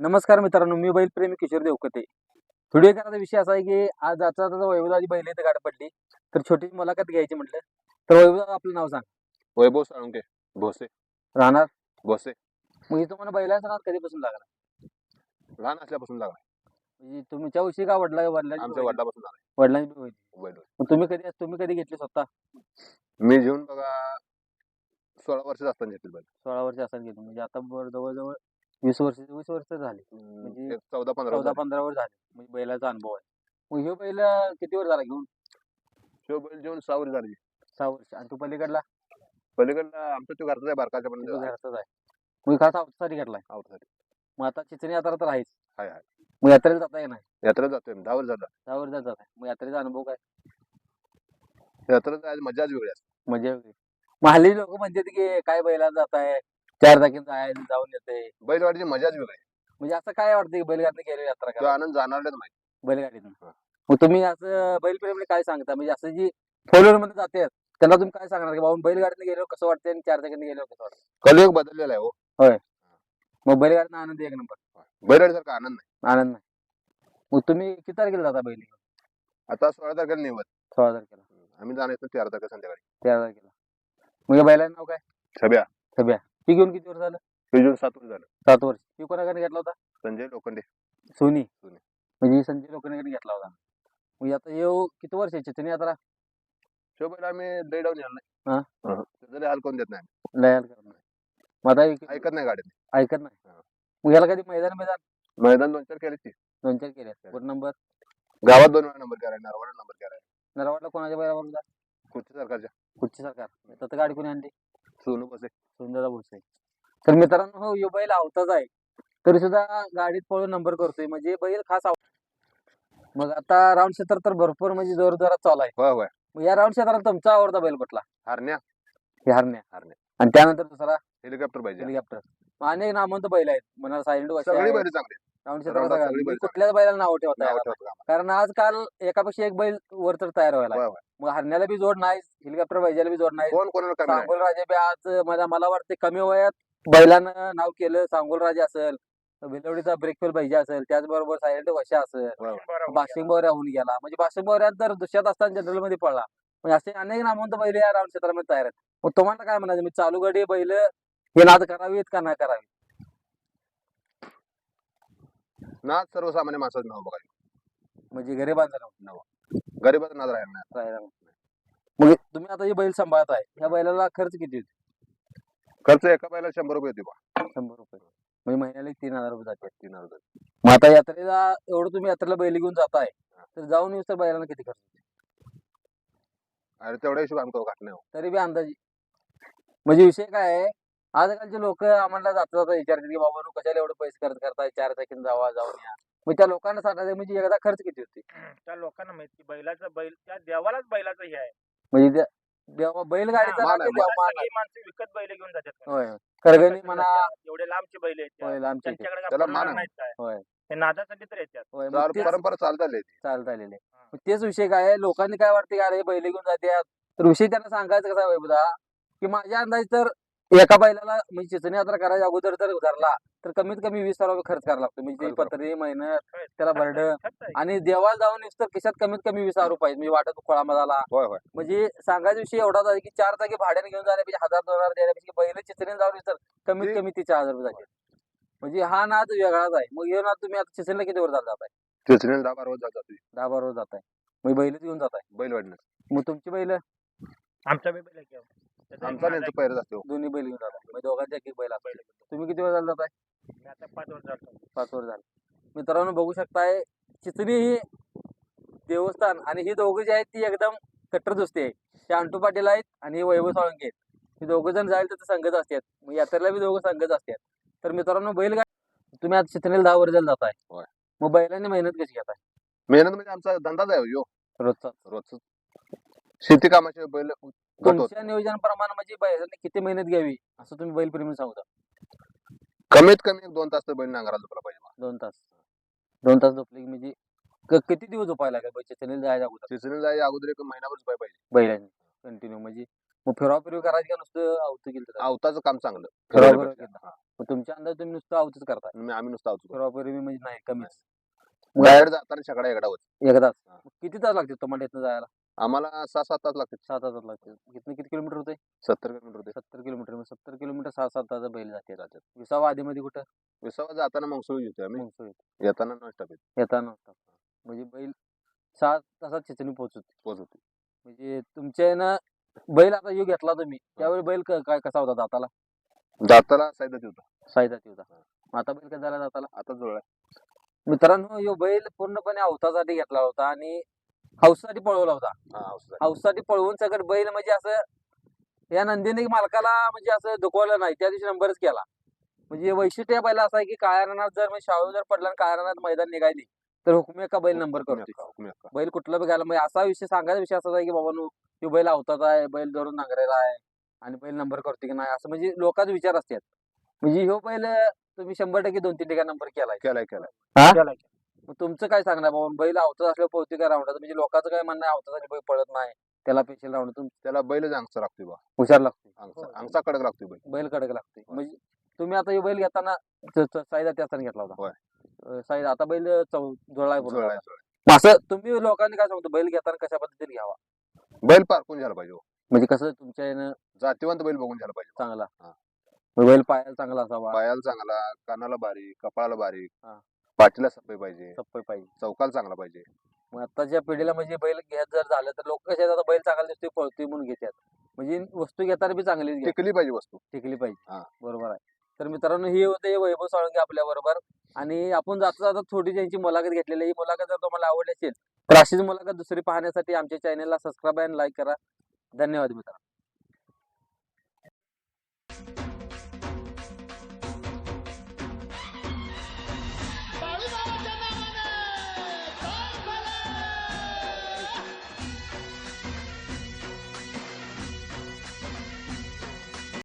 नमस्कार मित्रांनो मी बैल प्रेमी किशोर देवकते. व्हिडिओ करायचा विषय असा आहे की आज आता वैभवदाची बैल इथं गाडी पडली. तर छोटी मुलाखत घ्यायची म्हटलं. तर वैभवदा आपलं नाव सांग. वैभव साळुंके भोसे. राहणार? भोसे. मग इथं मला बैलाचा नाद कधीपासून लागला? लहान असल्यापासून लागला. म्हणजे तुमच्या उशी का वडला आमच्या वडिलापासून लागला. वडिलांची बी मग तुम्ही कधी तुम्ही कधी घेतली स्वतः? मी घेऊन बघा सोळा वर्ष असताना घेतली बैल. सोळा वर्ष असं घेतली. म्हणजे आता जवळजवळ वीस वर्ष वीस वर्ष झाली. म्हणजे चौदा पंधरा चौदा वर्ष पंधरा वर्ष झाले. म्हणजे बैलाचा अनुभव आहे. मग ह्यो बैल किती वर्ष झाला घेऊन? शिव बैल घेऊन सहा वर्ष झाली. सहा वर्ष. आणि तू पलीकडला? पलीकडला आमचा तो घरचा आहे बारकाच्या पण घरचाच आहे. मग खास आवतासाठी घेतलाय. आवडतात मग आता चिचणी यात्रा तर आहेच. हाय हाय. मग यात्रेला जाता येणार यात्रेला जातोय आम्ही, दहा वर्ष झालं दहा वर्ष जात आहे मग यात्रेचा अनुभव काय? यात्रेला जायची मजाच वेगळी असते. मजा वेगळी. मग हल्ली लोक म्हणतात की काय बैलात जात आहे चार चाकीन जायचं जाऊन येते. बैलवाडीची मजाच वेगळी आहे. म्हणजे असं काय वाटतं की बैलगाडीने गेले यात्रा तो आनंद जाणार नाही माहिती. बैलगाडीतून हा. मग तुम्ही असं बैलप्रेमीला काय सांगता? म्हणजे असं जी फोरमध्ये जाते त्याला तुम्ही काय सांगणार की बाबा बैलगाडीने गेलो कसं वाटतं आणि चार चाकीने गेलो कसं वाटतं कलियुग बदललेला आहे हो. मग बैलगाडीनं आनंद एक नंबर. बैलवाडीसारखा आनंद नाही. आनंद नाही. मग तुम्ही किती तारखेला जाता बैल? आता सोळा तारखेला निवड. सोळा तारखेला. आम्ही जाणार येतो तेरा तारखेला संध्याकाळी. तेरा तारखेला. मग या बैलाचं नाव काय? छब्या. ती घेऊन किती वर्ष झालं? ते घेऊन सात वर्ष झालं. सात वर्ष. ती कोणाकडे घेतला होता? संजय लोखंडे. सोनी. सोनी. म्हणजे संजय लोकांकडे घेतला होता. मग आता येऊ किती वर्ष आहे चिचणी यात्रा? शिव बैल आम्ही लय डाऊन येणार हा? नाही हं. त्याचं लय हाल करून देत नाही लयाल करत नाही. मग आता एक- ऐकत नाही गाडीत. ऐकत नाही. हा. मग याला कधी मैदान मैदान? मैदान दोन चार केले दोन चार केले कोण नंबर गावात दोन वेळा नंबर केलाय नरवाडा नंबर केलाय नरवाडला कोणाच्या बैलावर होता? खुर्ची सरकारच्या. कुठची सरकार. तर गाडी कोणी आणली? सोनू बसे सुंदरा भुसे तर मित्रांनो हो यो बैल आवताच आहे. तरी सुद्धा गाडीत पळून नंबर करतोय. म्हणजे बैल खास आव मग आता राऊंड क्षेत्र तर भरपूर म्हणजे जोर जोरात चालू आहे. होय होय. मग या राऊंड क्षेत्रात तुमचा आवडता बैल कुठला? हरण्या. हे हरण्या. हरण्या. आणि त्यानंतर दुसरा? हेलिकॉप्टर पाहिजे. हेलिकॉप्टर अनेक नामवंत बैल आहेत. म्हणा सायलेंट सगळी बैल चांगली राऊंडात क्षेत्रात सगळी बैल कुठल्याच बैलाला नाव ठेवता नाव येणार नाही. ठेवतो आम्हाला. कारण आजकाल एकापेक्षा एक बैल वर तर तयार व्हायला. मग हरण्याला बी जोड नाही हेलिकॉप्टर पाहिजेला बी जोड नाही कोण कोणाला कमी नाही. सांगोल राजा बी आज मला मला वाटते कमी वयात बैलानं नाव केलं सांगोल राजा असेल भिलवडीचा ब्रेकफेल पाहिजे असेल त्याचबरोबर सायलेंट वशा असेल. बाशिंग बोऱ्या होऊन गेला. म्हणजे बाशिंग बोऱ्यात जर दुसऱ्यात असताना जनरलमध्ये पडला. म्हणजे असे अनेक नामवंत बैल या राऊंड क्षेत्रामध्ये तयार आहेत. मग तुम्हाला काय म्हणायचं? मी चालू गडी बैल हे नाद करावीत का नाही करावीत? नाद सर्वसामान्य माणसाचं नाव बघा. म्हणजे गरिबांचं गरीबाचं नाद राहिला नाही. राहायला मग तुम्ही आता हे बैल सांभाळत आहे ह्या बैलाला खर्च किती होतो खर्च एका बैला शंभर रुपये होते बा. शंभर रुपये. म्हणजे महिन्याला एक तीन हजार रुपये जाते तीन हजार रुपये. मग आता यात्रेला एवढं तुम्ही यात्रेला बैल घेऊन जाताय तर जाऊन येऊस तर बैलांना किती खर्च होतो? अरे तेवढ्या हिशोब आमचा घाट नाही हो. तरी बी अंदाजे. म्हणजे विषय काय आहे आजकालचे लोक आम्हाला जाता जाता विचारतात की बाबा नु कशाला एवढं पैसे खर्च करताय? चार चाकीन जावा जाऊन या. मग त्या लोकांना सांगायचं म्हणजे एकदा खर्च किती होते? त्या लोकांना माहिती की बैलाचं बैल त्या देवालाच बैलाचं हे आहे. म्हणजे त्या देवा बैलगाडीचा मान आहे, सगळी माणसं विकत बैल घेऊन जातात आहे. होय करगणी म्हणा. एवढे लांबचे बैल आहेत त्या. होय लांबचे ते. त्यांच्याकडे काय त्याला परवडणार मान आहे. नाहीत काय? होय. ते नादासाठी तर येतात. होय चाल- मग तेच परंपरा चालत आली ती चालत आलेले मग तेच विषय काय आहे? लोकांनी काय वाटते की अरे बैल घेऊन जाते तर विषय त्यांना सांगायचं कसा बघा की माझ्या अंदाज तर एका बैलाला म्हणजे चिचणी यात्रा करायच्या अगोदर जर धरला तर कमीत कमी वीस हजार रुपये खर्च करावा लागतो. म्हणजे. पत्री मेहनत त्याला भरडं. आणि देवाला जाऊन तर खिशात कमीत कमी वीस हजार रुपये. म्हणजे वाटत खोळा झाला होय होय. म्हणजे सांगायचा विषय एवढाच आहे की चार जागी भाड्याने घेऊन जाण्यापेक्षा हजार दोन हजार देण्यापेक्षा बैल चिचणी जाऊन तर कमीत कमी ते चार हजार रुपये जाते म्हणजे हा नाद वेगळाच आहे. मग हे नाद तुम्ही आता चिचणीला किती वर जात? आहे चिचणीला दहा बारा वाजता जातो दहा बारा वर जात आहे मग बैलच घेऊन जात आहे बैलवाडीनं मग तुमची बैल? आमचा बी बैल एक आमचा त्यांचं पैरच असतो. दोन्ही बैल घेऊन जातात म्हणजे दोघांचे एक एक बैल असतात तुम्ही किती वेळ जात आहे मी आता पाच वर्ष झालो. पाच वर झालं. मित्रांनो बघू शकताय चिचणी ही देवस्थान आणि ही दोघं जे आहेत ती एकदम कट्टर दोस्ती आहे. ते अंटू पाटील आहेत आणि हे वैभव साळुंके आहेत. हे दोघं जण जाईल तर संघच असतात. मग यात्रेला बी दोघं संघच असतात. तर मित्रांनो बैल तुम्ही आता चिचणीला दहा वर जात आहे होय. मग बैलांनी मेहनत कशी घेताय? मेहनत म्हणजे आमचा धंदाच आहे हो. ह्यो. रोजचा. रोजच. शेती कामाचे बैल. तुमच्या नियोजनाप्रमाणे म्हणजे बैलांनी किती मेहनत घ्यावी असं तुम्ही बैल प्रेमी सांगता? कमीत कमी एक दोन तास तर बैल नांगराला झोपला पाहिजे. दोन तास. दोन तास झोपले की म्हणजे क- किती दिवस झोपायला लागेल? बैल चिचणीला जायच्या अगोदर? चिचणीला जायच्या अगोदर एक महिनाभर झोपाय पाहिजे. बैलांनी. कंटिन्यू म्हणजे मग फिरवा फिरवी करायची का नुसतं आवतं तर? आवताचं काम चांगलं. फिरवा. फिरवा केलं. हा. मग तुमच्या अंदाज तुम्ही नुसतं आवतच करताय मी आम्ही नुसतं आवतो. प्रॉपर म्हणजे नाही कमीच. बाहेर जाताना सकाळी एकदा होत एकदाच. हा. मग किती तास लागते तुम्हाला इथनं जायला? आम्हाला सहा सात तास लागतात. सात तास लागते इथनं किती किलोमीटर होते सत्तर किलोमीटर होते सत्तर किलोमीटर. मग सत्तर किलोमीटर सहा सात तास बैल जाते राज्यात विसावा आधीमध्ये कुठं? विसावा जाताना मंगसुळी येतोय आम्ही. मग सोय. येताना नॉनस्टॉप येतो येताना असतात म्हणजे बैल सात तासात चिचणी पोहोचत पोच होते म्हणजे तुमच्या यानं बैल आता यो घेतला तुम्ही त्यावेळी बैल क- काय कसा होता? दाताला? जाताना साईदात होता. साईदात होता. मग आता बैल कसा झाला दाताला? आता आहे मित्रांनो यो बैल पूर्णपणे अवतासाठी घेतला होता आणि हौससाठी पळवला होता. हा. हौससाठी पळवून सगळं बैल म्हणजे असं या नंदीने मालकाला म्हणजे असं दुखवलं नाही. त्या दिवशी नंबरच केला. म्हणजे वैशिष्ट्य बैला असं आहे की काळ्या रनात जर म्हणजे शाळू जर पडला आणि काळ्या रनात मैदान निघाली तर हुकमी का बैल नंबर करतो. बैल कुठला बी घाला म्हणजे असा विषय सांगायचा विषय असा आहे की बाबा तो बैल अवतात आहे बैल धरून नांगरेला आहे आणि बैल नंबर करतो की नाही? असं म्हणजे लोकांचे विचार असतात. म्हणजे ह्यो बैल तुम्ही शंभर टक्के दोन तीन ठिकाणी नंबर केलाय. केलाय केलाय. मग तुमचं काय सांगणार? बाबा बैल अवतात असल्यावर पोहते का राऊंडात म्हणजे लोकांचं काय म्हणणं आहे? अवतात बैल पळत नाही. त्याला पेशल राऊंड? तुम त्याला बैलच अंगचा लागतोय बा हुशार लागतो अंगचा कडक लागतोय बैल. बैल कडक लागते म्हणजे तुम्ही आता हे बैल घेताना साईदा त्याचा घेतला होता. होय. साईदा. आता बैल चौ पूर्ण असं तुम्ही लोकांनी काय सांगतो? बैल घेताना कशा पद्धतीने घ्यावा? बैल पारखून झाला पाहिजे हो. म्हणजे कसं तुमच्या यानं जातीवंत बैल बघून झाला पाहिजे चांगला. हा. बैल पायाला चांगला असावा. पायाला चांगला कानाला बारीक कपाळाला बारीक. हा. पाठीला सफाई पाहिजे. सप्पय पाहिजे. चौकाला चांगला पाहिजे. मग आताच्या पिढीला म्हणजे बैल घ्यायचं जर झालं तर लोक कसे आता बैल चांगला दिसतोय पळतोय म्हणून घेतात म्हणजे वस्तू घेताना बी चांगलीच घ्या. टिकली पाहिजे वस्तू. टिकली पाहिजे. हा. बरोबर आहे. तर मित्रांनो हे होते वैभव साळुंके आपल्या बरोबर. आणि आपण जाता जाता थोडी त्यांची मुलाखत घेतलेली आहे. ही मुलाखत जर तुम्हाला आवडली असेल तर अशीच मुलाखत दुसरी पाहण्यासाठी आमच्या चॅनलला सबस्क्राईब आणि लाईक करा. धन्यवाद मित्रांनो.